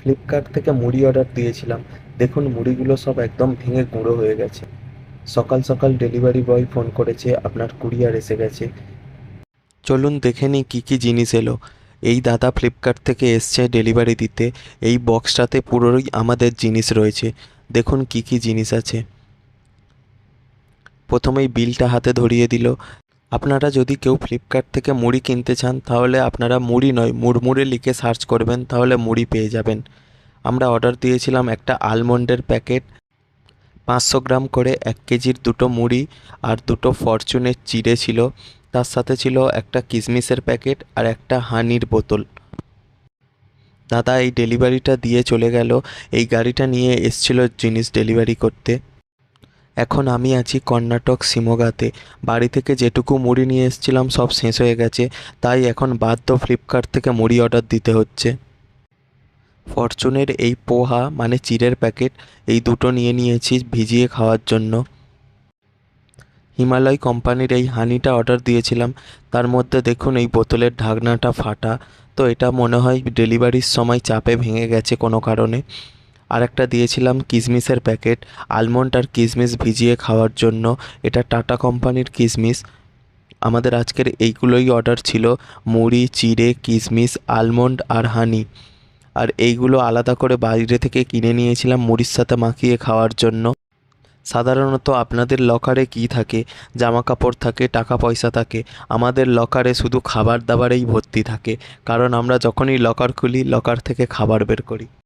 Flipkart থেকে মুড়ি order দিয়েছিলাম। দেখুন, মুড়িগুলো সব একদম ভেঙে গুঁড়ো হয়ে গেছে। সকাল সকাল ডেলিভারি বয় ফোন করেছে, আপনার কুরিয়ার এসে গেছে। চলুন দেখে নিই কী কী জিনিস এলো। এই দাদা ফ্লিপকার্ট থেকে এসছে ডেলিভারি দিতে। এই বক্সটাতে পুরোই আমাদের জিনিস রয়েছে। দেখুন কী কী জিনিস আছে। প্রথমেই বিলটা হাতে ধরিয়ে দিল। আপনারা যদি কেউ ফ্লিপকার্ট থেকে মুড়ি কিনতে চান, তাহলে আপনারা মুড়ি নয়, মুড়মুড়ে লিখে সার্চ করবেন, তাহলে মুড়ি পেয়ে যাবেন। আমরা অর্ডার দিয়েছিলাম একটা আলমন্ডের প্যাকেট, পাঁচশো গ্রাম করে এক কেজির দুটো মুড়ি আর দুটো ফরচুনের চিড়ে ছিল। তার সাথে ছিল একটা কিশমিশের প্যাকেট আর একটা হানির বোতল। দাদা, এই ডেলিভারিটা দিয়ে চলে গেল। এই গাড়িটা নিয়ে এসছিল জিনিস ডেলিভারি করতে। এখন আমি আছি কর্ণাটক শিমোগাতে বাড়ি থেকে যেটুকু মুড়ি নিয়ে এসেছিলাম সব শেষ হয়ে গেছে, তাই এখন বাধ্য ফ্লিপকার্ট থেকে মুড়ি অর্ডার দিতে হচ্ছে। ফরচুনের এই পোহা মানে চিড়ের প্যাকেট, এই দুটো নিয়ে নিয়েছি ভিজিয়ে খাওয়ার জন্য। হিমালয় কোম্পানির এই হানিটা অর্ডার দিয়েছিলাম, তার মধ্যে দেখুন এই বোতলের ঢাকনাটা ফাটা, তো এটা মনে হয় ডেলিভারির সময় চাপে ভেঙে গেছে কোনো কারণে। আর একটা দিয়েছিলাম কিশমিশের প্যাকেট আলমন্ড আর কিশমিশ ভিজিয়ে খাওয়ার জন্য। এটা টাটা কোম্পানির কিশমিশ আমাদের আজকের এইগুলোই অর্ডার ছিল, মুড়ি, চিড়ে কিশমিশ আলমন্ড আর হানি আর এইগুলো আলাদা করে বাইরে থেকে কিনে নিয়েছিলাম মুড়ির সাথে মাখিয়ে খাওয়ার জন্য। সাধারণত আপনাদের লকারে কী থাকে? জামা কাপড় থাকে টাকা পয়সা থাকে। আমাদের লকারে শুধু খাবার দাবারেই ভর্তি থাকে। কারণ আমরা যখনই লকার খুলি, লকার থেকে খাবার বের করি।